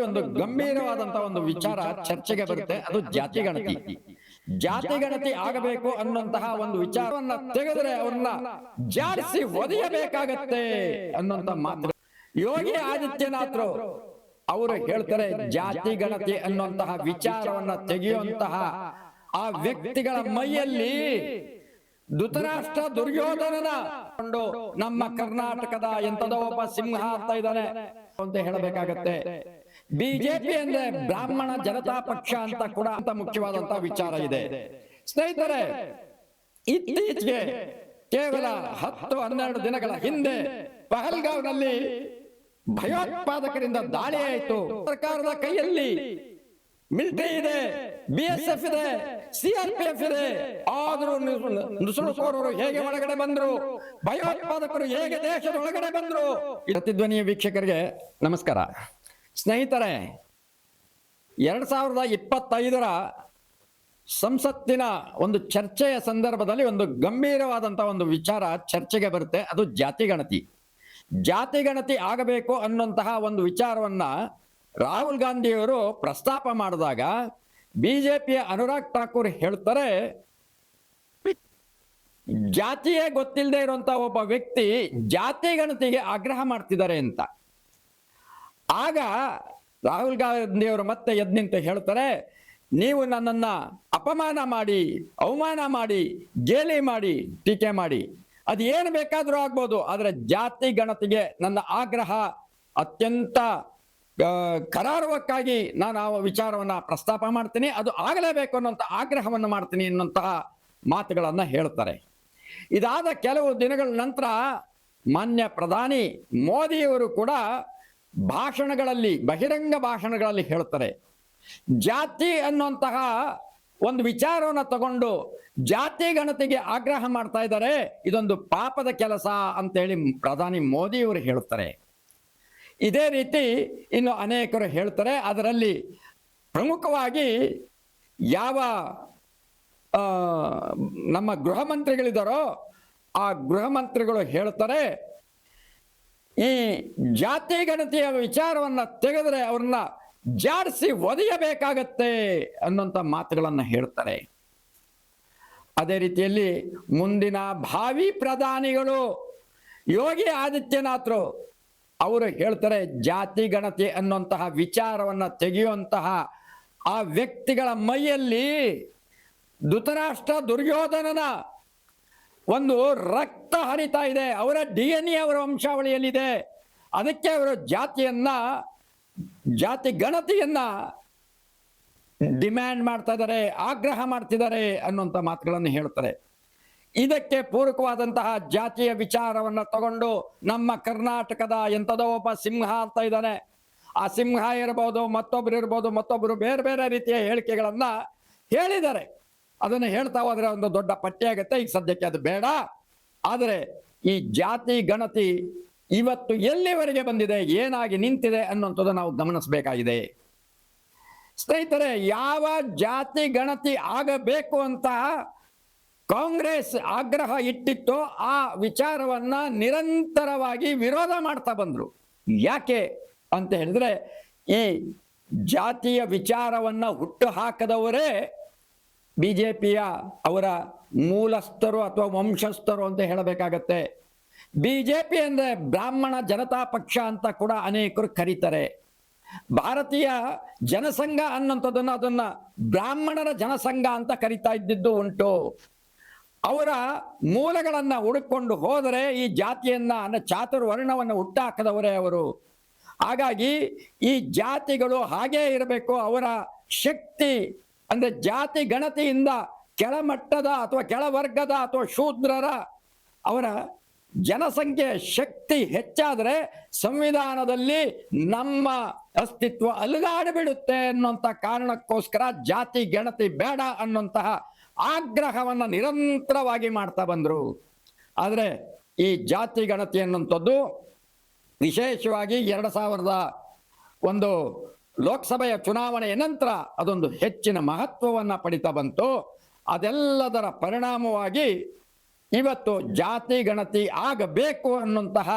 ಸಂದರ್ಭದಲ್ಲಿ ಒಂದು ಗಂಭೀರವಾದಂತಹ ಒಂದು ವಿಚಾರ ಚರ್ಚೆಗೆ ಬರುತ್ತೆ. ಅದು ಜಾತಿ ಗಣತಿ. ಜಾತಿ ಗಣತಿ. ಆಗಬೇಕು ಅನ್ನುವಂತಹ ಒಂದು ವಿಚಾರವನ್ನ ತೆಗೆದ್ರೆ ಅವ್ರನ್ನ ಜಾರಿಸಿ ಒದೆಯಬೇಕಾಗತ್ತೆ ಅನ್ನುವಂತ ಮಾತು. ಯೋಗಿ ಆದಿತ್ಯನಾಥ್ರು ಅವರು ಹೇಳ್ತಾರೆ ಜಾತಿ ಗಣತಿ ಅನ್ನುವಂತಹ ವಿಚಾರವನ್ನ ತೆಗೆಯುವಂತಹ ಆ ವ್ಯಕ್ತಿಗಳ ಮೈಯಲ್ಲಿ ಧೃತರಾಷ್ಟ್ರ ದುರ್ಯೋಧನನ ಕೊಂಡು ನಮ್ಮ ಕರ್ನಾಟಕದ ಎಂತದೋ ಒಬ್ಬ ಸಿಂಹ ಆಗ್ತಾ ಇದ್ದಾನೆ ಅಂತ ಹೇಳಬೇಕಾಗತ್ತೆ. ಬಿಜೆಪಿ ಅಂದ್ರೆ ಬ್ರಾಹ್ಮಣ ಜನತಾ ಪಕ್ಷ ಅಂತ ಕೂಡ ಅಂತ ಮುಖ್ಯವಾದಂತ ವಿಚಾರ ಇದೆ. ಸ್ನೇಹಿತರೆ, ಇತ್ತೀಚೆಗೆ ಕೇವಲ ಹತ್ತು ಹನ್ನೆರಡು ದಿನಗಳ ಹಿಂದೆ ಪಹಲ್ಗಾವ್ನಲ್ಲಿ ಭಯೋತ್ಪಾದಕರಿಂದ ದಾಳಿ ಆಯಿತು. ಸರ್ಕಾರದ ಕೈಯಲ್ಲಿ ಮಿಲಿಟರಿ ಇದೆ, ಬಿ ಎಸ್ ಎಫ್ ಇದೆ ಸಿಆರ್ಪಿಎಫ್ ಇದೆ. ಆದರೂ ನುಸುಳುಕೋರರು ಹೇಗೆ ಒಳಗಡೆ ಬಂದ್ರು? ಭಯೋತ್ಪಾದಕರು ಹೇಗೆ ದೇಶದ ಒಳಗಡೆ ಬಂದ್ರು? ಪ್ರತಿಧ್ವನಿಯ ವೀಕ್ಷಕರಿಗೆ ನಮಸ್ಕಾರ. ಸ್ನೇಹಿತರೆ, ಎರಡು ಸಾವಿರದ ಇಪ್ಪತ್ತೈದರ ಸಂಸತ್ತಿನ ಒಂದು ಚರ್ಚೆಯ ಸಂದರ್ಭದಲ್ಲಿ ಒಂದು ಗಂಭೀರವಾದಂಥ ಒಂದು ವಿಚಾರ ಚರ್ಚೆಗೆ ಬರುತ್ತೆ. ಅದು ಜಾತಿ ಗಣತಿ. ಜಾತಿ ಗಣತಿ ಆಗಬೇಕು ಅನ್ನುವಂತಹ ಒಂದು ವಿಚಾರವನ್ನು ರಾಹುಲ್ ಗಾಂಧಿಯವರು ಪ್ರಸ್ತಾಪ ಮಾಡಿದಾಗ ಬಿ ಜೆ ಪಿಯ ಅನುರಾಗ್ ಠಾಕೂರ್ ಹೇಳ್ತಾರೆ, ಜಾತಿಯೇ ಗೊತ್ತಿಲ್ಲದೆ ಇರುವಂತ ಒಬ್ಬ ವ್ಯಕ್ತಿ ಜಾತಿ ಗಣತಿಗೆ ಆಗ್ರಹ ಮಾಡ್ತಿದ್ದಾರೆ ಅಂತ. ಆಗ ರಾಹುಲ್ ಗಾಂಧಿಯವರು ಮತ್ತೆ ಎದ್ ನಿಂತು ಹೇಳ್ತಾರೆ, ನೀವು ನನ್ನನ್ನ ಅಪಮಾನ ಮಾಡಿ, ಅವಮಾನ ಮಾಡಿ ಗೇಲಿ ಮಾಡಿ, ಟೀಕೆ ಮಾಡಿ. ಅದು ಏನು ಬೇಕಾದರೂ ಆಗ್ಬೋದು, ಆದರೆ ಜಾತಿ ಗಣತಿಗೆ ನನ್ನ ಆಗ್ರಹ ಅತ್ಯಂತ ಕರಾರುವಕ್ಕಾಗಿ ನಾನು ಆ ವಿಚಾರವನ್ನ ಪ್ರಸ್ತಾಪ ಮಾಡ್ತೀನಿ. ಅದು ಆಗಲೇಬೇಕು ಅನ್ನೋಂಥ ಆಗ್ರಹವನ್ನು ಮಾಡ್ತೀನಿ ಅನ್ನೋಂತಹ ಮಾತುಗಳನ್ನು ಹೇಳ್ತಾರೆ. ಇದಾದ ಕೆಲವು ದಿನಗಳ ನಂತರ ಮಾನ್ಯ ಪ್ರಧಾನಿ ಮೋದಿಯವರು ಕೂಡ ಭಾಷಣಗಳಲ್ಲಿ, ಬಹಿರಂಗ ಭಾಷಣಗಳಲ್ಲಿ ಹೇಳ್ತಾರೆ. ಜಾತಿ ಅನ್ನುವಂತಹ ಒಂದು ವಿಚಾರವನ್ನು ತಗೊಂಡು ಜಾತಿ ಗಣತಿಗೆ ಆಗ್ರಹ ಮಾಡ್ತಾ ಇದ್ದಾರೆ. ಇದೊಂದು ಪಾಪದ ಕೆಲಸ ಅಂತೇಳಿ ಪ್ರಧಾನಿ ಮೋದಿಯವರು ಹೇಳ್ತಾರೆ. ಇದೇ ರೀತಿ ಇನ್ನು ಅನೇಕರು ಹೇಳ್ತಾರೆ. ಅದರಲ್ಲಿ ಪ್ರಮುಖವಾಗಿ ಯಾವ ನಮ್ಮ ಗೃಹ ಮಂತ್ರಿಗಳಿದ್ದಾರೋ ಆ ಗೃಹ ಮಂತ್ರಿಗಳು ಹೇಳ್ತಾರೆ ಈ ಜಾತಿ ಗಣತಿಯ ವಿಚಾರವನ್ನ ತೆಗೆದ್ರೆ ಅವ್ರನ್ನ ಜಾಡಿಸಿ ಒದೆಯಬೇಕಾಗತ್ತೆ ಅನ್ನುವಂಥ ಮಾತುಗಳನ್ನು ಹೇಳ್ತಾರೆ ಅದೇ ರೀತಿಯಲ್ಲಿ ಮುಂದಿನ ಭಾವಿ ಪ್ರಧಾನಿಗಳು ಯೋಗಿ ಆದಿತ್ಯನಾಥರು ಅವರು ಹೇಳ್ತಾರೆ ಜಾತಿ ಗಣತಿ ಅನ್ನುವಂತಹ ವಿಚಾರವನ್ನ ತೆಗೆಯುವಂತಹ ಆ ವ್ಯಕ್ತಿಗಳ ಮೈಯಲ್ಲಿ ಧೃತರಾಷ್ಟ್ರ ದುರ್ಯೋಧನನ ಒಂದು ರಕ್ತ ಹರಿತಾ ಇದೆ. ಅವರ ಡಿ ಎನ್ ಎ ಅವರ ವಂಶಾವಳಿಯಲ್ಲಿದೆ. ಅದಕ್ಕೆ ಅವರು ಜಾತಿಯನ್ನ, ಜಾತಿ ಗಣತಿಯನ್ನ ಡಿಮ್ಯಾಂಡ್ ಮಾಡ್ತಾ ಇದ್ದಾರೆ, ಆಗ್ರಹ ಮಾಡ್ತಿದ್ದಾರೆ ಅನ್ನುವಂಥ ಮಾತುಗಳನ್ನು ಹೇಳ್ತಾರೆ. ಇದಕ್ಕೆ ಪೂರಕವಾದಂತಹ ಜಾತಿಯ ವಿಚಾರವನ್ನು ತಗೊಂಡು ನಮ್ಮ ಕರ್ನಾಟಕದ ಎಂಥದೋ ಒಬ್ಬ ಸಿಂಹ ಅಂತ ಇದ್ದಾನೆ. ಆ ಸಿಂಹ ಇರ್ಬೋದು, ಮತ್ತೊಬ್ರು ಇರ್ಬೋದು ಮತ್ತೊಬ್ಬರು ಬೇರೆ ಬೇರೆ ರೀತಿಯ ಹೇಳಿಕೆಗಳನ್ನು ಹೇಳಿದ್ದಾರೆ. ಅದನ್ನು ಹೇಳ್ತಾ ಹೋದ್ರೆ ಒಂದು ದೊಡ್ಡ ಪಟ್ಟಿ ಆಗುತ್ತೆ. ಈಗ ಸದ್ಯಕ್ಕೆ ಅದು ಬೇಡ. ಆದರೆ ಈ ಜಾತಿ, ಗಣತಿ ಇವತ್ತು ಎಲ್ಲಿವರೆಗೆ ಬಂದಿದೆ, ಏನಾಗಿ ನಿಂತಿದೆ ಅನ್ನುವಂಥದ್ದು ನಾವು ಗಮನಿಸಬೇಕಾಗಿದೆ. ಸ್ನೇಹಿತರೆ, ಯಾವ ಜಾತಿ, ಗಣತಿ ಆಗಬೇಕು ಅಂತ ಕಾಂಗ್ರೆಸ್ ಆಗ್ರಹ ಇಟ್ಟಿತ್ತೋ ಆ ವಿಚಾರವನ್ನ ನಿರಂತರವಾಗಿ ವಿರೋಧ ಮಾಡ್ತಾ ಬಂದರು. ಯಾಕೆ ಅಂತ ಹೇಳಿದ್ರೆ, ಈ ಜಾತಿಯ ವಿಚಾರವನ್ನ ಹುಟ್ಟು ಹಾಕದವರೇ ಬಿಜೆಪಿಯ ಅವರ ಮೂಲಸ್ಥರು ಅಥವಾ ವಂಶಸ್ಥರು ಅಂತ ಹೇಳಬೇಕಾಗತ್ತೆ. ಪಿ ಅಂದರೆ ಬ್ರಾಹ್ಮಣ ಜನತಾ ಪಕ್ಷ ಅಂತ ಕೂಡ ಅನೇಕರು ಕರೀತಾರೆ. ಭಾರತೀಯ ಜನಸಂಘ ಅನ್ನೋಂಥದ್ದನ್ನು ಅದನ್ನ ಬ್ರಾಹ್ಮಣರ ಜನಸಂಘ ಅಂತ ಕರಿತಾ ಇದ್ದಿದ್ದು ಉಂಟು. ಅವರ ಮೂಲಗಳನ್ನು ಹುಡುಕೊಂಡು ಹೋದರೆ ಈ ಜಾತಿಯನ್ನ ಅನ್ನ ಚಾತುರ್ವರ್ಣವನ್ನು ಹುಟ್ಟಾಕದವರೇ ಅವರು. ಹಾಗಾಗಿ ಈ ಜಾತಿಗಳು ಹಾಗೇ ಇರಬೇಕು, ಅವರ ಶಕ್ತಿ ಅಂದ್ರೆ ಜಾತಿ ಗಣತಿಯಿಂದ ಕೆಳಮಟ್ಟದ ಅಥವಾ ಕೆಳವರ್ಗದ ಅಥವಾ ಶೂದ್ರರ ಅವರ ಜನಸಂಖ್ಯೆ ಶಕ್ತಿ ಹೆಚ್ಚಾದರೆ ಸಂವಿಧಾನದಲ್ಲಿ ನಮ್ಮ ಅಸ್ತಿತ್ವ ಅಲುಗಾಡಿಬಿಡುತ್ತೆ ಅನ್ನುವಂಥ ಕಾರಣಕ್ಕೋಸ್ಕರ ಜಾತಿ ಗಣತಿ ಬೇಡ ಅನ್ನುವಂತಹ ಆಗ್ರಹವನ್ನು ನಿರಂತರವಾಗಿ ಮಾಡ್ತಾ ಬಂದರು. ಆದರೆ ಈ ಜಾತಿ ಗಣತಿ ಅನ್ನುವಂಥದ್ದು ವಿಶೇಷವಾಗಿ ಎರಡು ಸಾವಿರದ ಒಂದು ಲೋಕಸಭೆಯ ಚುನಾವಣೆಯ ನಂತರ ಅದೊಂದು ಹೆಚ್ಚಿನ ಮಹತ್ವವನ್ನು ಪಡಿತಾ ಬಂತು. ಅದೆಲ್ಲದರ ಪರಿಣಾಮವಾಗಿ ಇವತ್ತು ಜಾತಿ, ಗಣತಿ ಆಗಬೇಕು ಅನ್ನುವಂತಹ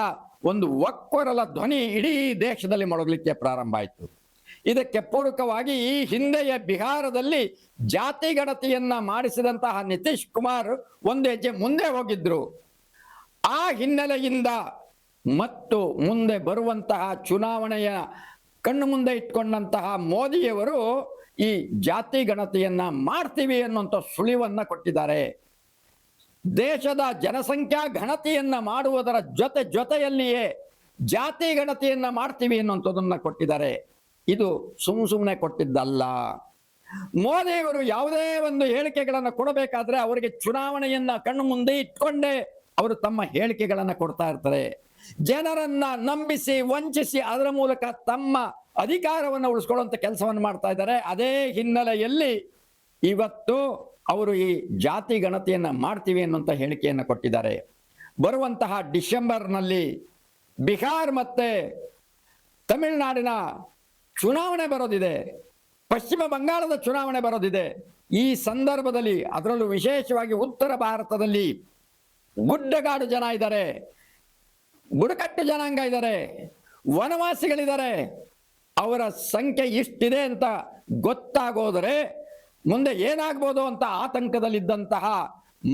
ಒಂದು ಒಕ್ಕೊರಲ ಧ್ವನಿ ಇಡೀ ದೇಶದಲ್ಲಿ ಮೊಳಗಲಿಕ್ಕೆ ಪ್ರಾರಂಭ ಆಯಿತು. ಇದಕ್ಕೆ ಪೂರಕವಾಗಿ ಈ ಹಿಂದೆಯ ಬಿಹಾರದಲ್ಲಿ ಜಾತಿ, ಗಣತಿಯನ್ನ ಮಾಡಿಸಿದಂತಹ ನಿತೀಶ್ ಕುಮಾರ್ ಒಂದು ಹೆಜ್ಜೆ ಮುಂದೆ ಹೋಗಿದ್ರು. ಆ ಹಿನ್ನೆಲೆಯಿಂದ ಮತ್ತು ಮುಂದೆ ಬರುವಂತಹ ಚುನಾವಣೆಯ ಕಣ್ಣು ಮುಂದೆ ಇಟ್ಕೊಂಡಂತಹ ಮೋದಿಯವರು ಈ ಜಾತಿ ಗಣತಿಯನ್ನ ಮಾಡ್ತೀವಿ ಅನ್ನುವಂಥ ಸುಳಿವನ್ನ ಕೊಟ್ಟಿದ್ದಾರೆ. ದೇಶದ ಜನಸಂಖ್ಯಾ ಗಣತಿಯನ್ನ ಮಾಡುವುದರ ಜೊತೆ ಜೊತೆಯಲ್ಲಿಯೇ ಜಾತಿ ಗಣತಿಯನ್ನ ಮಾಡ್ತೀವಿ ಅನ್ನುವಂಥದ್ದನ್ನ ಕೊಟ್ಟಿದ್ದಾರೆ. ಇದು ಸುಮ್ ಸುಮ್ಮನೆ ಕೊಟ್ಟಿದ್ದಲ್ಲ. ಮೋದಿಯವರು ಯಾವುದೇ ಒಂದು ಹೇಳಿಕೆಗಳನ್ನು ಕೊಡಬೇಕಾದ್ರೆ ಅವರಿಗೆ ಚುನಾವಣೆಯನ್ನ ಕಣ್ಣು ಮುಂದೆ ಇಟ್ಕೊಂಡೇ ಅವರು ತಮ್ಮ ಹೇಳಿಕೆಗಳನ್ನು ಕೊಡ್ತಾ ಇರ್ತಾರೆ. ಜನರನ್ನ ನಂಬಿಸಿ, ವಂಚಿಸಿ, ಅದರ ಮೂಲಕ ತಮ್ಮ ಅಧಿಕಾರವನ್ನು ಉಳಿಸ್ಕೊಳ್ಳುವಂಥ ಕೆಲಸವನ್ನು ಮಾಡ್ತಾ ಇದ್ದಾರೆ. ಅದೇ ಹಿನ್ನೆಲೆಯಲ್ಲಿ ಇವತ್ತು ಅವರು ಈ ಜಾತಿ ಗಣತಿಯನ್ನು ಮಾಡ್ತೀವಿ ಅನ್ನುವಂಥ ಹೇಳಿಕೆಯನ್ನು ಕೊಟ್ಟಿದ್ದಾರೆ. ಬರುವಂತಹ ಡಿಸೆಂಬರ್ನಲ್ಲಿ ಬಿಹಾರ್ ಮತ್ತೆ ತಮಿಳುನಾಡಿನ ಚುನಾವಣೆ ಬರೋದಿದೆ. ಪಶ್ಚಿಮ ಬಂಗಾಳದ ಚುನಾವಣೆ ಬರೋದಿದೆ. ಈ ಸಂದರ್ಭದಲ್ಲಿ ಅದರಲ್ಲೂ ವಿಶೇಷವಾಗಿ ಉತ್ತರ ಭಾರತದಲ್ಲಿ ಗುಡ್ಡಗಾಡು ಜನ ಇದ್ದಾರೆ. ಬುಡಕಟ್ಟು ಜನಾಂಗ ಇದ್ದಾರೆ, ವನವಾಸಿಗಳಿದ್ದಾರೆ. ಅವರ ಸಂಖ್ಯೆ ಇಷ್ಟಿದೆ ಅಂತ ಗೊತ್ತಾಗೋದರೆ ಮುಂದೆ ಏನಾಗ್ಬೋದು ಅಂತ ಆತಂಕದಲ್ಲಿದ್ದಂತಹ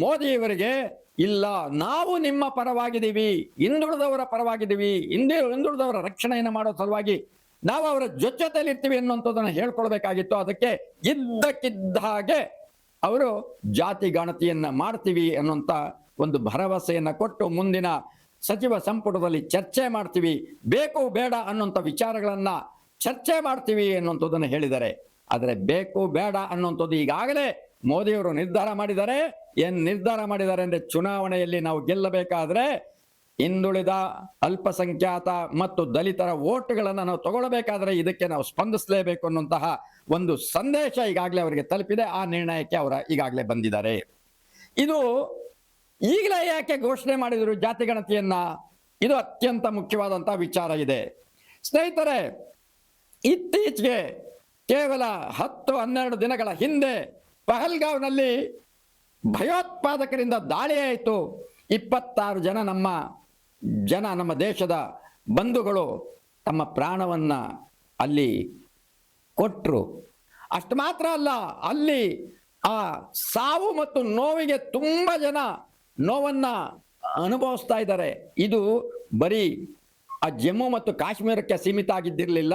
ಮೋದಿಯವರಿಗೆ, ಇಲ್ಲ, ನಾವು ನಿಮ್ಮ ಪರವಾಗಿದ್ದೀವಿ, ಹಿಂದುಳಿದವರ ಪರವಾಗಿದ್ದೀವಿ, ಹಿಂದೆ, ಹಿಂದುಳಿದವರ ರಕ್ಷಣೆಯನ್ನು ಮಾಡೋ ಸಲುವಾಗಿ ನಾವು ಅವರ ಜೊತೆಯಲ್ಲಿ ಇರ್ತೀವಿ ಅನ್ನುವಂಥದ್ದನ್ನು ಹೇಳ್ಕೊಳ್ಬೇಕಾಗಿತ್ತು. ಅದಕ್ಕೆ ಇದ್ದಕ್ಕಿದ್ದ ಹಾಗೆ ಅವರು ಜಾತಿ ಗಣತಿಯನ್ನ ಮಾಡ್ತೀವಿ ಅನ್ನುವಂಥ ಒಂದು ಭರವಸೆಯನ್ನು ಕೊಟ್ಟು ಮುಂದಿನ ಸಚಿವ ಸಂಪುಟದಲ್ಲಿ ಚರ್ಚೆ ಮಾಡ್ತೀವಿ. ಬೇಕು, ಬೇಡ ಅನ್ನುವಂಥ ವಿಚಾರಗಳನ್ನು ಚರ್ಚೆ ಮಾಡ್ತೀವಿ ಅನ್ನುವಂಥದ್ದನ್ನು ಹೇಳಿದ್ದಾರೆ. ಆದರೆ ಬೇಕು, ಬೇಡ ಅನ್ನುವಂಥದ್ದು ಈಗಾಗಲೇ ಮೋದಿಯವರು ನಿರ್ಧಾರ ಮಾಡಿದ್ದಾರೆ. ಏನು ನಿರ್ಧಾರ ಮಾಡಿದ್ದಾರೆ ಅಂದರೆ ಚುನಾವಣೆಯಲ್ಲಿ ನಾವು ಗೆಲ್ಲಬೇಕಾದ್ರೆ ಹಿಂದುಳಿದ ಅಲ್ಪಸಂಖ್ಯಾತ ಮತ್ತು ದಲಿತರ ಓಟ್ಗಳನ್ನು ನಾವು ತಗೊಳ್ಬೇಕಾದ್ರೆ ಇದಕ್ಕೆ ನಾವು ಸ್ಪಂದಿಸಲೇಬೇಕು ಅನ್ನುವಂತಹ ಒಂದು ಸಂದೇಶ ಈಗಾಗಲೇ ಅವರಿಗೆ ತಲುಪಿದೆ. ಆ ನಿರ್ಣಯಕ್ಕೆ ಅವರ ಈಗಾಗಲೇ ಬಂದಿದ್ದಾರೆ. ಇದು ಈಗಲೇ ಯಾಕೆ ಘೋಷಣೆ ಮಾಡಿದರು ಜಾತಿ ಗಣತಿಯನ್ನ? ಇದು ಅತ್ಯಂತ ಮುಖ್ಯವಾದಂತಹ ವಿಚಾರ ಇದೆ. ಸ್ನೇಹಿತರೆ, ಇತ್ತೀಚೆಗೆ ಕೇವಲ ಹತ್ತು ಹನ್ನೆರಡು ದಿನಗಳ ಹಿಂದೆ ಪಹಲ್ಗಾವ್ನಲ್ಲಿ ಭಯೋತ್ಪಾದಕರಿಂದ ದಾಳಿ ಆಯಿತು. ಇಪ್ಪತ್ತಾರು ಜನ ನಮ್ಮ ಜನ ನಮ್ಮ ದೇಶದ ಬಂಧುಗಳು ತಮ್ಮ ಪ್ರಾಣವನ್ನ ಅಲ್ಲಿ ಕೊಟ್ಟರು ಅಷ್ಟು ಮಾತ್ರ ಅಲ್ಲ, ಅಲ್ಲಿ ಆ ಸಾವು ಮತ್ತು ನೋವಿಗೆ ತುಂಬ ಜನ ನೋವನ್ನ ಅನುಭವಿಸ್ತಾ ಇದ್ದಾರೆ. ಇದು ಬರೀ ಆ ಜಮ್ಮು ಮತ್ತು ಕಾಶ್ಮೀರಕ್ಕೆ ಸೀಮಿತ ಆಗಿದ್ದಿರಲಿಲ್ಲ.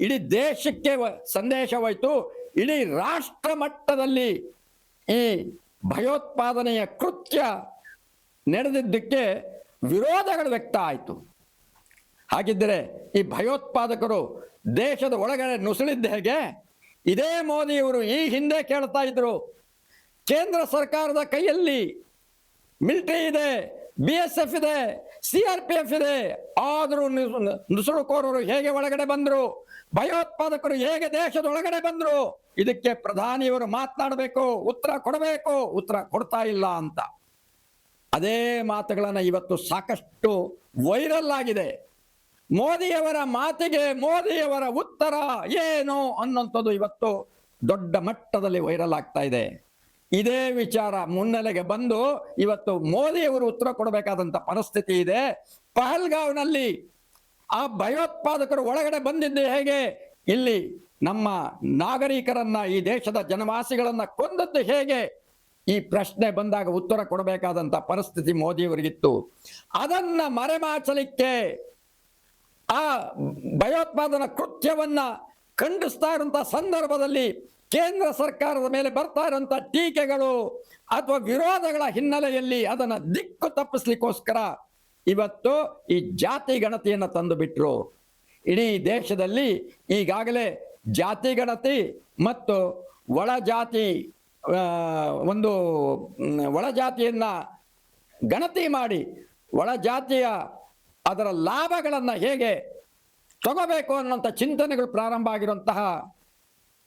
ಇಡೀ ದೇಶಕ್ಕೆ ಸಂದೇಶವಾಯಿತು. ಇಡೀ ರಾಷ್ಟ್ರ ಮಟ್ಟದಲ್ಲಿ ಈ ಭಯೋತ್ಪಾದನೆಯ ಕೃತ್ಯ ನಡೆದಿದ್ದಕ್ಕೆ ವಿರೋಧಗಳು ವ್ಯಕ್ತ ಆಯಿತು. ಹಾಗಿದ್ದರೆ ಈ ಭಯೋತ್ಪಾದಕರು ದೇಶದ ಒಳಗಡೆ ನುಸುಳಿದ್ದ ಹೇಗೆ? ಇದೇ ಮೋದಿಯವರು ಈ ಹಿಂದೆ ಕೇಳ್ತಾ ಇದ್ರು, ಕೇಂದ್ರ ಸರ್ಕಾರದ ಕೈಯಲ್ಲಿ ಮಿಲಿಟರಿ ಇದೆ, ಬಿ ಎಸ್ ಎಫ್ ಇದೆ, ಸಿ ಆರ್ ಪಿ ಎಫ್ ಇದೆ. ಆದರೂ ನುಸು- ನುಸುಳುಕೋರರು ಹೇಗೆ ಒಳಗಡೆ ಬಂದರು? ಭಯೋತ್ಪಾದಕರು ಹೇಗೆ ದೇಶದ ಒಳಗಡೆ ಬಂದ್ರು? ಇದಕ್ಕೆ ಪ್ರಧಾನಿಯವರು ಮಾತನಾಡಬೇಕು, ಉತ್ತರ ಕೊಡಬೇಕು, ಉತ್ತರ ಕೊಡ್ತಾ ಇಲ್ಲ ಅಂತ. ಅದೇ ಮಾತುಗಳನ್ನು ಇವತ್ತು ಸಾಕಷ್ಟು ವೈರಲ್ ಆಗಿದೆ. ಮೋದಿಯವರ ಮಾತಿಗೆ ಮೋದಿಯವರ ಉತ್ತರ ಏನು ಅನ್ನೋಂಥದ್ದು ಇವತ್ತು ದೊಡ್ಡ ಮಟ್ಟದಲ್ಲಿ ವೈರಲ್ ಆಗ್ತಾ ಇದೆ. ಇದೇ ವಿಚಾರ ಮುನ್ನೆಲೆಗೆ ಬಂದು ಇವತ್ತು ಮೋದಿಯವರು ಉತ್ತರ ಕೊಡಬೇಕಾದಂತ ಪರಿಸ್ಥಿತಿ ಇದೆ. ಪಹಲ್ಗಾವ್ನಲ್ಲಿ ಆ ಭಯೋತ್ಪಾದಕರು ಒಳಗಡೆ ಬಂದಿದ್ದು ಹೇಗೆ? ಇಲ್ಲಿ ನಮ್ಮ ನಾಗರಿಕರನ್ನ, ಈ ದೇಶದ ಜನವಾಸಿಗಳನ್ನ ಕೊಂದದ್ದು ಹೇಗೆ? ಈ ಪ್ರಶ್ನೆ ಬಂದಾಗ ಉತ್ತರ ಕೊಡಬೇಕಾದಂತ ಪರಿಸ್ಥಿತಿ ಮೋದಿಯವರಿಗಿತ್ತು. ಅದನ್ನ ಮರೆಮಾಚಲಿಕ್ಕೆ ಆ ಭಯೋತ್ಪಾದನಾ ಕೃತ್ಯವನ್ನ ಖಂಡಿಸ್ತಾ ಇರುವಂತ ಸಂದರ್ಭದಲ್ಲಿ ಕೇಂದ್ರ ಸರ್ಕಾರದ ಮೇಲೆ ಬರ್ತಾ ಇರುವಂತ ಟೀಕೆಗಳು ಅಥವಾ ವಿರೋಧಗಳ ಹಿನ್ನೆಲೆಯಲ್ಲಿ ಅದನ್ನು ದಿಕ್ಕು ತಪ್ಪಿಸ್ಲಿಕ್ಕೋಸ್ಕರ ಇವತ್ತು ಈ ಜಾತಿ ಗಣತಿಯನ್ನು ತಂದು ಬಿಟ್ರು. ಇಡೀ ದೇಶದಲ್ಲಿ ಈಗಾಗಲೇ ಜಾತಿ ಗಣತಿ ಮತ್ತು ಒಳ ಜಾತಿ ಒಂದು ಮ್, ಒಳ ಜಾತಿಯನ್ನ ಗಣತಿ ಮಾಡಿ ಒಳ ಜಾತಿಯ ಅದರ ಲಾಭಗಳನ್ನು ಹೇಗೆ ತಗೋಬೇಕು ಅನ್ನೋಂಥ ಚಿಂತನೆಗಳು ಪ್ರಾರಂಭ ಆಗಿರುವಂತಹ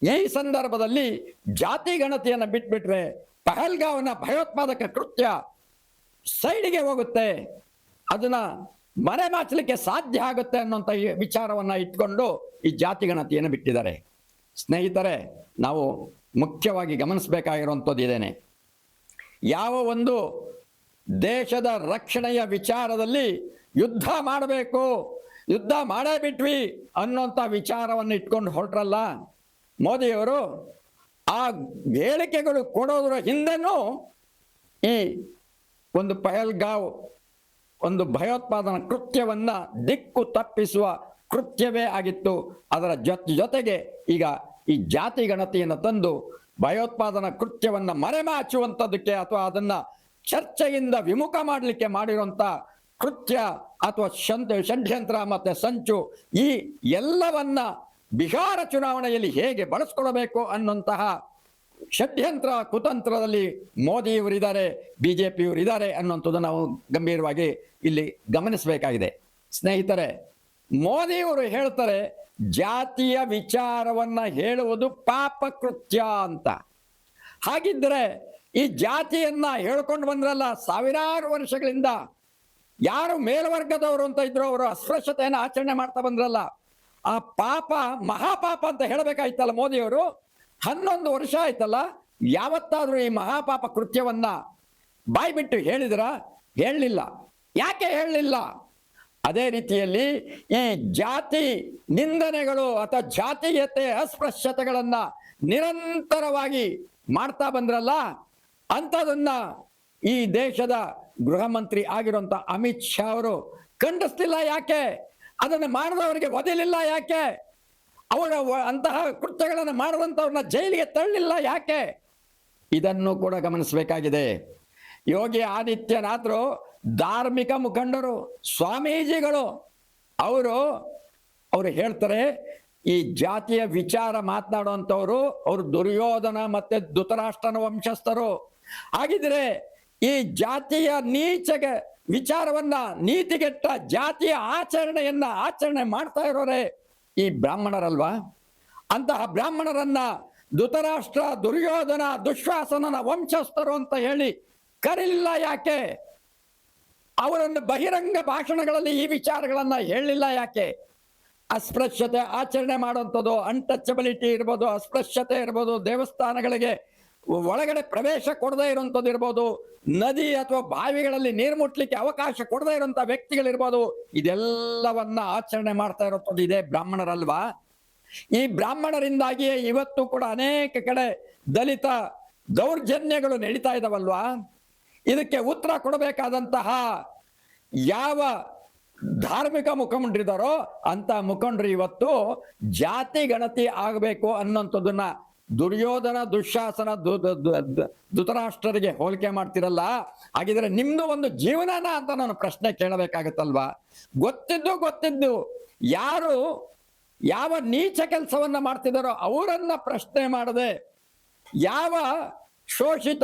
ಈ ಸಂದರ್ಭದಲ್ಲಿ ಜಾತಿ ಗಣತಿಯನ್ನು ಬಿಟ್ಬಿಟ್ರೆ ಪಹಲ್ಗಾವ್ನ ಭಯೋತ್ಪಾದಕ ಕೃತ್ಯ ಸೈಡಿಗೆ ಹೋಗುತ್ತೆ. ಅದನ್ನ ಮರೆಮಾಚಲಿಕ್ಕೆ ಸಾಧ್ಯ ಆಗುತ್ತೆ ಅನ್ನೋಂಥ ವಿಚಾರವನ್ನ ಇಟ್ಕೊಂಡು ಈ ಜಾತಿ ಗಣತಿಯನ್ನು ಬಿಟ್ಟಿದ್ದಾರೆ. ಸ್ನೇಹಿತರೆ, ನಾವು ಮುಖ್ಯವಾಗಿ ಗಮನಿಸಬೇಕಾಗಿರುವಂಥದ್ದು ಇದೇನೆ. ಯಾವ ಒಂದು ದೇಶದ ರಕ್ಷಣೆಯ ವಿಚಾರದಲ್ಲಿ ಯುದ್ಧ ಮಾಡಬೇಕು, ಯುದ್ಧ ಮಾಡೇ ಬಿಟ್ವಿ ಅನ್ನೋಂಥ ವಿಚಾರವನ್ನು ಇಟ್ಕೊಂಡು ಹೊರಟ್ರಲ್ಲ ಮೋದಿಯವರು ಆ ಹೇಳಿಕೆಗಳು ಕೊಡೋದ್ರ ಹಿಂದೆನೂ ಈ ಒಂದು ಪಹಲ್ಗಾವ್ ಒಂದು ಭಯೋತ್ಪಾದನಾ ಕೃತ್ಯವನ್ನು ದಿಕ್ಕು ತಪ್ಪಿಸುವ ಕೃತ್ಯವೇ ಆಗಿತ್ತು. ಅದರ ಜೊತೆ, ಜೊತೆಗೆ ಈಗ ಈ ಜಾತಿ ಗಣತಿಯನ್ನು ತಂದು ಭಯೋತ್ಪಾದನಾ ಕೃತ್ಯವನ್ನು ಮರೆಮಾಚುವಂಥದ್ದಕ್ಕೆ ಅಥವಾ ಅದನ್ನು ಚರ್ಚೆಯಿಂದ ವಿಮುಖ ಮಾಡಲಿಕ್ಕೆ ಮಾಡಿರುವಂಥ ಕೃತ್ಯ ಅಥವಾ ಷಂತ, ಷಡ್ಯಂತ್ರ ಮತ್ತು ಸಂಚು ಈ ಎಲ್ಲವನ್ನ ಬಿಹಾರ ಚುನಾವಣೆಯಲ್ಲಿ ಹೇಗೆ ಬಳಸ್ಕೊಳ್ಬೇಕು ಅನ್ನುವಂತಹ ಷಡ್ಯಂತ್ರ, ಕುತಂತ್ರದಲ್ಲಿ ಮೋದಿಯವರಿದ್ದಾರೆ ಬಿ ಜೆ ಇದ್ದಾರೆ ಅನ್ನುವಂಥದ್ದು ನಾವು ಗಂಭೀರವಾಗಿ ಇಲ್ಲಿ ಗಮನಿಸಬೇಕಾಗಿದೆ. ಸ್ನೇಹಿತರೆ, ಮೋದಿಯವರು ಹೇಳ್ತಾರೆ, ಜಾತಿಯ ವಿಚಾರವನ್ನ ಹೇಳುವುದು ಪಾಪ ಕೃತ್ಯ ಅಂತ. ಹಾಗಿದ್ರೆ ಈ ಜಾತಿಯನ್ನ ಹೇಳ್ಕೊಂಡು ಬಂದ್ರಲ್ಲ, ಸಾವಿರಾರು ವರ್ಷಗಳಿಂದ ಯಾರು ಮೇಲ್ವರ್ಗದವರು ಅಂತ ಇದ್ರು, ಅವರು ಅಸ್ಪೃಶ್ಯತೆಯನ್ನು ಆಚರಣೆ ಮಾಡ್ತಾ ಬಂದ್ರಲ್ಲ. ಆ ಪಾಪ, ಮಹಾಪಾಪ ಅಂತ ಹೇಳಬೇಕಾಯ್ತಲ್ಲ ಮೋದಿಯವರು? ಹನ್ನೊಂದು ವರ್ಷ ಆಯ್ತಲ್ಲ, ಯಾವತ್ತಾದರೂ ಈ ಮಹಾಪಾಪ ಕೃತ್ಯವನ್ನ ಬಾಯ್ಬಿಟ್ಟು ಹೇಳಿದ್ರ? ಹೇಳಲಿಲ್ಲ. ಯಾಕೆ ಹೇಳಲಿಲ್ಲ? ಅದೇ ರೀತಿಯಲ್ಲಿ ಈ ಜಾತಿ ನಿಂದನೆಗಳು ಅಥವಾ ಜಾತೀಯತೆ ಅಸ್ಪೃಶ್ಯತೆಗಳನ್ನ ನಿರಂತರವಾಗಿ ಮಾಡ್ತಾ ಬಂದ್ರಲ್ಲ, ಅಂಥದನ್ನ ಈ ದೇಶದ ಗೃಹ ಮಂತ್ರಿ ಆಗಿರುವಂತ ಅಮಿತ್ ಶಾ ಅವರು ಖಂಡಿಸ್ತಿಲ್ಲ ಯಾಕೆ? ಅದನ್ನು ಮಾಡಿದವರಿಗೆ ಒದಲಿಲ್ಲ ಯಾಕೆ? ಅವರ ಅಂತಹ ಕೃತ್ಯಗಳನ್ನು ಮಾಡಿದಂಥವ್ರನ್ನ ಜೈಲಿಗೆ ತಳ್ಳಿಲ್ಲ ಯಾಕೆ? ಇದನ್ನು ಕೂಡ ಗಮನಿಸಬೇಕಾಗಿದೆ. ಯೋಗಿ ಆದಿತ್ಯನಾಥರು ಧಾರ್ಮಿಕ ಮುಖಂಡರು, ಸ್ವಾಮೀಜಿಗಳು, ಅವರು ಅವರು ಹೇಳ್ತಾರೆ, ಈ ಜಾತಿಯ ವಿಚಾರ ಮಾತನಾಡುವಂಥವ್ರು, ಅವರು ದುರ್ಯೋಧನ ಮತ್ತೆ ಧೃತರಾಷ್ಟ್ರನ ವಂಶಸ್ಥರು. ಹಾಗಿದ್ರೆ ಈ ಜಾತಿಯ ನೀಚಗೆ ವಿಚಾರವನ್ನ, ನೀತಿಗೆಟ್ಟ ಜಾತಿಯ ಆಚರಣೆಯನ್ನ ಆಚರಣೆ ಮಾಡ್ತಾ ಇರೋರೆ ಈ ಬ್ರಾಹ್ಮಣರಲ್ವಾ? ಅಂತಹ ಬ್ರಾಹ್ಮಣರನ್ನ ಧೃತರಾಷ್ಟ್ರ ದುರ್ಯೋಧನ ದುಶ್ವಾಸನನ ವಂಶಸ್ಥರು ಅಂತ ಹೇಳಿ ಕರಿಲಿಲ್ಲ ಯಾಕೆ? ಅವರನ್ನು ಬಹಿರಂಗ ಭಾಷಣಗಳಲ್ಲಿ ಈ ವಿಚಾರಗಳನ್ನ ಹೇಳಲಿಲ್ಲ ಯಾಕೆ? ಅಸ್ಪೃಶ್ಯತೆ ಆಚರಣೆ ಮಾಡುವಂಥದ್ದು ಅನ್ಟಚಬಿಲಿಟಿ ಇರ್ಬೋದು, ಅಸ್ಪೃಶ್ಯತೆ ಇರ್ಬೋದು ದೇವಸ್ಥಾನಗಳಿಗೆ ಒಳಗಡೆ ಪ್ರವೇಶ ಕೊಡದೇ ಇರುವಂಥದ್ದು ಇರ್ಬೋದು, ನದಿ ಅಥವಾ ಬಾವಿಗಳಲ್ಲಿ ನೀರು ಮುಟ್ಲಿಕ್ಕೆ ಅವಕಾಶ ಕೊಡದೇ ಇರುವಂಥ ವ್ಯಕ್ತಿಗಳಿರ್ಬೋದು, ಇದೆಲ್ಲವನ್ನ ಆಚರಣೆ ಮಾಡ್ತಾ ಇರುವಂಥದ್ದು ಇದೆ ಬ್ರಾಹ್ಮಣರಲ್ವಾ? ಈ ಬ್ರಾಹ್ಮಣರಿಂದಾಗಿಯೇ ಇವತ್ತು ಕೂಡ ಅನೇಕ ಕಡೆ ದಲಿತ ದೌರ್ಜನ್ಯಗಳು ನಡೀತಾ ಇದಾವಲ್ವಾ? ಇದಕ್ಕೆ ಉತ್ತರ ಕೊಡಬೇಕಾದಂತಹ ಯಾವ ಧಾರ್ಮಿಕ ಮುಖಂಡರಿದ್ದಾರೋ ಅಂತ ಮುಖಂಡರು ಇವತ್ತು ಜಾತಿ ಗಣತಿ ಆಗಬೇಕು ಅನ್ನೋಂಥದ್ದನ್ನ ದುರ್ಯೋಧನ ದುಶ್ಯಾಸನ ದು- ದು- ದು- ದು- ಧೃತರಾಷ್ಟ್ರರಿಗೆ ಹೋಲಿಕೆ ಮಾಡ್ತಿರಲ್ಲ? ಹಾಗಿದ್ರೆ ನಿಮ್ದು ಒಂದು ಜೀವನನ ಅಂತ ನಾನು ಪ್ರಶ್ನೆ ಕೇಳಬೇಕಾಗತ್ತಲ್ವಾ? ಗೊತ್ತಿದ್ದು ಗೊತ್ತಿದ್ದು. ಯಾರು ಯಾವ ನೀಚ ಕೆಲಸವನ್ನ ಮಾಡ್ತಿದ್ದಾರೋ ಅವರನ್ನ ಪ್ರಶ್ನೆ ಮಾಡದೆ ಯಾವ ಶೋಷಿತ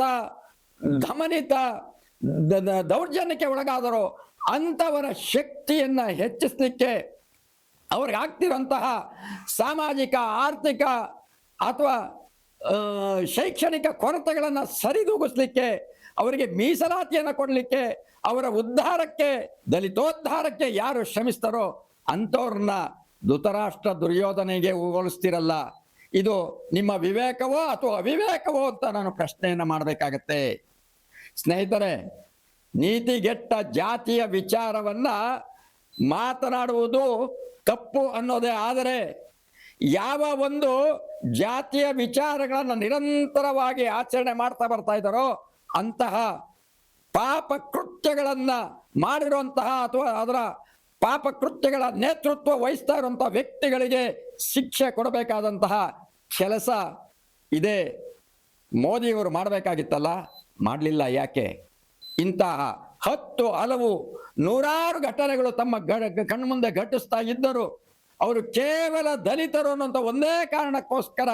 ದ- ದೌರ್ಜನ್ಯಕ್ಕೆ ಒಳಗಾದರೋ ಅಂಥವರ ಶಕ್ತಿಯನ್ನ ಹೆಚ್ಚಿಸಲಿಕ್ಕೆ ಅವ್ರಿಗೆ ಆಗ್ತಿರುವಂತಹ ಸಾಮಾಜಿಕ, ಆರ್ಥಿಕ ಅಥವಾ ಶೈಕ್ಷಣಿಕ ಕೊರತೆಗಳನ್ನು ಸರಿದೂಗಿಸ್ಲಿಕ್ಕೆ, ಅವರಿಗೆ ಮೀಸಲಾತಿಯನ್ನು ಕೊಡಲಿಕ್ಕೆ, ಅವರ ಉದ್ಧಾರಕ್ಕೆ, ದಲಿತೋದ್ಧಾರಕ್ಕೆ ಯಾರು ಶ್ರಮಿಸ್ತಾರೋ ಅಂಥವ್ರನ್ನ ಧೃತರಾಷ್ಟ್ರ ದುರ್ಯೋಧನೆಗೆ ಹೋಲಿಸ್ತಿರಲ್ಲ. ಇದು ನಿಮ್ಮ ವಿವೇಕವೋ ಅಥವಾ ಅವಿವೇಕವೋ ಅಂತ ನಾನು ಪ್ರಶ್ನೆಯನ್ನು ಮಾಡಬೇಕಾಗತ್ತೆ. ಸ್ನೇಹಿತರೆ, ನೀತಿಗೆಟ್ಟ ಜಾತಿಯ ವಿಚಾರವನ್ನು ಮಾತನಾಡುವುದು ತಪ್ಪು ಅನ್ನೋದೇ. ಆದರೆ ಯಾವ ಒಂದು ಜಾತಿಯ ವಿಚಾರಗಳನ್ನು ನಿರಂತರವಾಗಿ ಆಚರಣೆ ಮಾಡ್ತಾ ಬರ್ತಾ ಇದ್ದಾರೋ ಅಂತಹ ಪಾಪ ಕೃತ್ಯಗಳನ್ನ ಮಾಡಿರುವಂತಹ ಅಥವಾ ಅದರ ಪಾಪ ಕೃತ್ಯಗಳ ನೇತೃತ್ವ ವಹಿಸ್ತಾ ಇರುವಂತಹ ವ್ಯಕ್ತಿಗಳಿಗೆ ಶಿಕ್ಷೆ ಕೊಡಬೇಕಾದಂತಹ ಕೆಲಸ ಇದೆ. ಮೋದಿಯವರು ಮಾಡಬೇಕಾಗಿತ್ತಲ್ಲ? ಮಾಡಲಿಲ್ಲ ಯಾಕೆ? ಇಂತಹ ಹತ್ತು ಹಲವು ನೂರಾರು ಘಟನೆಗಳು ತಮ್ಮ ಗ- ಕಣ್ಮುಂದೆ ಘಟಿಸ್ತಾ ಇದ್ದರು. ಅವರು ಕೇವಲ ದಲಿತರು ಅನ್ನೋಂಥ ಒಂದೇ ಕಾರಣಕ್ಕೋಸ್ಕರ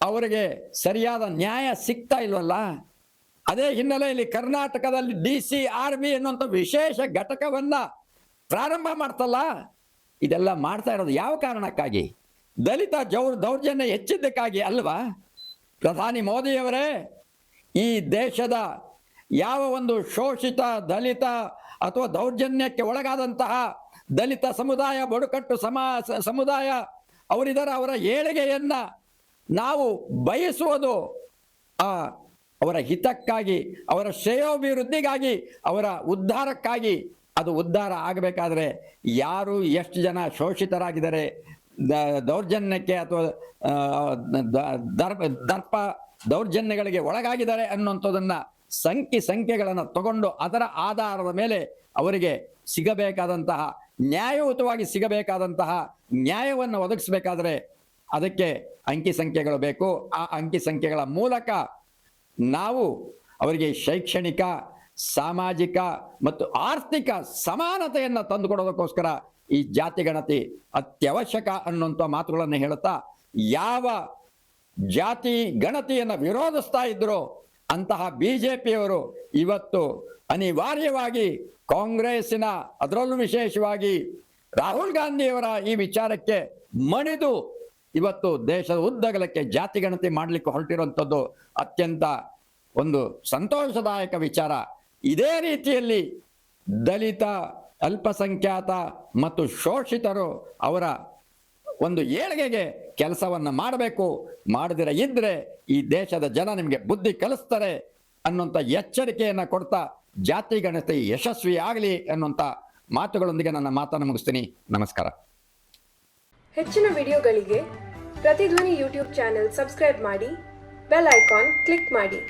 ಅವರಿಗೆ ಸರಿಯಾದ ನ್ಯಾಯ ಸಿಗ್ತಾ ಇಲ್ವಲ್ಲ? ಅದೇ ಹಿನ್ನೆಲೆಯಲ್ಲಿ ಕರ್ನಾಟಕದಲ್ಲಿ ಡಿ ಸಿ ಆರ್ ಬಿ ಅನ್ನುವಂಥ ವಿಶೇಷ ಘಟಕವನ್ನು ಪ್ರಾರಂಭ ಮಾಡ್ತಲ್ಲ? ಇದೆಲ್ಲ ಮಾಡ್ತಾ ಇರೋದು ಯಾವ ಕಾರಣಕ್ಕಾಗಿ? ದಲಿತ ಜೌರ್, ದೌರ್ಜನ್ಯ ಹೆಚ್ಚಿದ್ದಕ್ಕಾಗಿ ಅಲ್ವಾ? ಪ್ರಧಾನಿ ಮೋದಿಯವರೇ, ಈ ದೇಶದ ಯಾವ ಒಂದು ಶೋಷಿತ, ದಲಿತ ಅಥವಾ ದೌರ್ಜನ್ಯಕ್ಕೆ ಒಳಗಾದಂತಹ ದಲಿತ ಸಮುದಾಯ, ಬುಡಕಟ್ಟು ಸಮಾ ಸಮುದಾಯ, ಅವರಿದರ ಅವರ ಏಳಿಗೆಯನ್ನು ನಾವು ಬಯಸುವುದು, ಆ, ಅವರ ಹಿತಕ್ಕಾಗಿ, ಅವರ ಶ್ರೇಯೋಭಿವೃದ್ಧಿಗಾಗಿ, ಅವರ ಉದ್ಧಾರಕ್ಕಾಗಿ ಅದು ಉದ್ಧಾರ ಆಗಬೇಕಾದ್ರೆ ಯಾರು ಎಷ್ಟು ಜನ ಶೋಷಿತರಾಗಿದ್ದಾರೆ ದೌರ್ಜನ್ಯಕ್ಕೆ ಅಥವಾ ದರ್ಪ ದರ್ಪ ದೌರ್ಜನ್ಯಗಳಿಗೆ ಒಳಗಾಗಿದ್ದಾರೆ ಅನ್ನುವಂಥದ್ದನ್ನು ಸಂಖ್ಯೆ ಸಂಖ್ಯೆಗಳನ್ನು ತಗೊಂಡು ಅದರ ಆಧಾರದ ಮೇಲೆ ಅವರಿಗೆ ಸಿಗಬೇಕಾದಂತಹ ನ್ಯಾಯಯುತವಾಗಿ ಸಿಗಬೇಕಾದಂತಹ ನ್ಯಾಯವನ್ನು ಒದಗಿಸಬೇಕಾದ್ರೆ ಅದಕ್ಕೆ ಅಂಕಿ ಸಂಖ್ಯೆಗಳು ಬೇಕು. ಆ ಅಂಕಿ ಸಂಖ್ಯೆಗಳ ಮೂಲಕ ನಾವು ಅವರಿಗೆ ಶೈಕ್ಷಣಿಕ, ಸಾಮಾಜಿಕ ಮತ್ತು ಆರ್ಥಿಕ ಸಮಾನತೆಯನ್ನು ತಂದುಕೊಡೋದಕ್ಕೋಸ್ಕರ ಈ ಜಾತಿ ಗಣತಿ ಅತ್ಯವಶ್ಯಕ ಅನ್ನುವಂಥ ಮಾತುಗಳನ್ನು ಹೇಳುತ್ತಾ, ಯಾವ ಜಾತಿ ಗಣತಿಯನ್ನು ವಿರೋಧಿಸ್ತಾ ಇದ್ರು ಅಂತಹ ಬಿ ಜೆ ಪಿಯವರು ಇವತ್ತು ಅನಿವಾರ್ಯವಾಗಿ ಕಾಂಗ್ರೆಸ್ಸಿನ ಅದರಲ್ಲೂ ವಿಶೇಷವಾಗಿ ರಾಹುಲ್ ಗಾಂಧಿಯವರ ಈ ವಿಚಾರಕ್ಕೆ ಮಣಿದು ಇವತ್ತು ದೇಶದ ಉದ್ದಗಲಕ್ಕೆ ಜಾತಿ ಗಣತಿ ಮಾಡಲಿಕ್ಕೆ ಹೊರಟಿರುವಂಥದ್ದು ಅತ್ಯಂತ ಒಂದು ಸಂತೋಷದಾಯಕ ವಿಚಾರ. ಇದೇ ರೀತಿಯಲ್ಲಿ ದಲಿತ, ಅಲ್ಪಸಂಖ್ಯಾತ ಮತ್ತು ಶೋಷಿತರು ಅವರ ಒಂದು ಏಳಿಗೆಗೆ ಕೆಲಸವನ್ನ ಮಾಡಬೇಕು, ಮಾಡದಿರ ಇದ್ರೆ ಈ ದೇಶದ ಜನ ನಿಮಗೆ ಬುದ್ಧಿ ಕಲಿಸ್ತಾರೆ ಅನ್ನುವಂಥ ಎಚ್ಚರಿಕೆಯನ್ನ ಕೊಡ್ತಾ ಜಾತಿ ಗಣತಿ ಯಶಸ್ವಿ ಆಗಲಿ ಅನ್ನುವಂಥ ಮಾತುಗಳೊಂದಿಗೆ ನನ್ನ ಮಾತನ್ನು ಮುಗಿಸ್ತೀನಿ. ನಮಸ್ಕಾರ. ಹೆಚ್ಚಿನ ವಿಡಿಯೋಗಳಿಗೆ ಪ್ರತಿಧ್ವನಿ ಯೂಟ್ಯೂಬ್ ಚಾನೆಲ್ ಸಬ್ಸ್ಕ್ರೈಬ್ ಮಾಡಿ, ಬೆಲ್ ಐಕಾನ್ ಕ್ಲಿಕ್ ಮಾಡಿ.